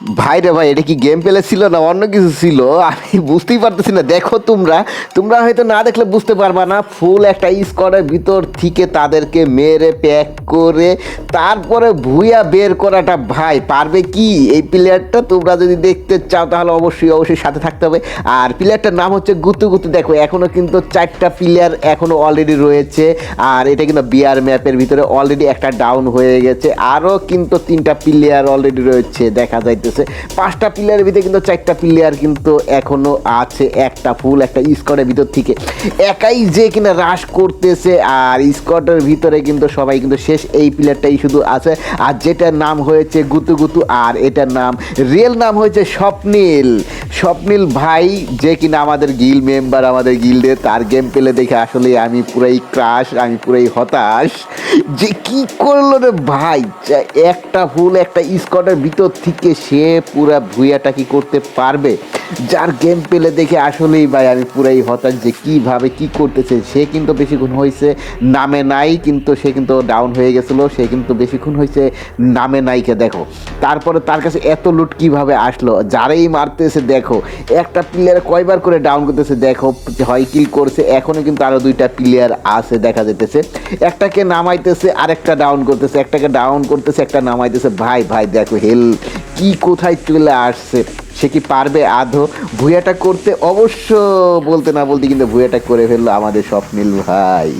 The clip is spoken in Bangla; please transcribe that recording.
ভাই রে ভাই, এটা কি গেম প্লে ছিল না অন্য কিছু ছিল? আমি বুঝতেই পারতেছি না। দেখো তোমরা তোমরা হয়তো না দেখলে বুঝতে পারবা না ফুল একটা স্কোয়াডের ভিতর থেকে তাদেরকে মেরে প্যাক করে তারপরে ভুইয়া বের করাটা ভাই, পারবে কি? এই প্লেয়ারটা তোমরা যদি দেখতে চাও তাহলে অবশ্যই অবশ্যই সাথে থাকতে হবে। আর প্লেয়ারটার নাম হচ্ছে গুতু গুতু দেখো, এখনও কিন্তু চারটা প্লেয়ার এখনও অলরেডি রয়েছে। আর এটা কিন্তু বিআর ম্যাপের ভিতরে অলরেডি একটা ডাউন হয়ে গেছে। আরও কিন্তু তিনটা প্লেয়ার অলরেডি রয়েছে, দেখা যাইতেছে পাঁচটা প্লেয়ারের ভিতরে কিন্তু চারটা প্লেয়ার কিন্তু এখনও আছে। একটা ফুল, একটা স্কোয়াডের ভিতর থেকে। একাই যে কিনা রাশ করতেছে, আর স্কোয়াডের ভিতরে কিন্তু সবাই কিন্তু শেষ। এই প্লেয়ারটাই শুধু আছে। আর যেটার নাম হয়েছে গুতু গুতু, আর এটার নাম রিয়েল নাম হয়েছে স্বপ্নীল। স্বপ্নীল ভাই, যে কিনা আমাদের গিল মেম্বার আমাদের গিল্ডে তার গেম পেলে দেখে আসলে আমি পুরাই ক্রাশ আমি পুরাই হতাশ। যে কি করল রে ভাই? একটা ফুল একটা স্কোয়াডের ভিতর থেকে সে পুরা ভুইয়াটা কি করতে পারবে? যার গেম পেলে দেখে আসলেই ভাই আমি পুরাই হতাশ যে কীভাবে কি করতেছে। সে কিন্তু বেশিক্ষণ হয়েছে নামে নাই, কিন্তু সে কিন্তু ডাউন হয়ে গেছিল। সে কিন্তু বেশিক্ষণ হয়েছে নামে নাইকে, দেখো। তারপরে তার কাছে এত লুট কীভাবে আসলো? যারাই মারতেছে, দেখো একটা প্লেয়ার কয়বার করে ডাউন করতেছে, দেখো হয় কিল করছে, এখনও কিন্তু আরও দুইটা প্লেয়ার আছে, দেখা যেতেছে একটাকে নামাইতেছে, আরেকটা ডাউন করতেছে, একটাকে ডাউন করতেছে, একটা নামাইতেছে। ভাই ভাই, দেখো হেল কি কোথায় চলে আসছে? সে কি পারবে আধো ভুয়াটা করতে অবশ্য বলতে না বলতে কিন্তু ভুয়াটা করে ফেলল আমাদের স্বপ্নিল ভাই।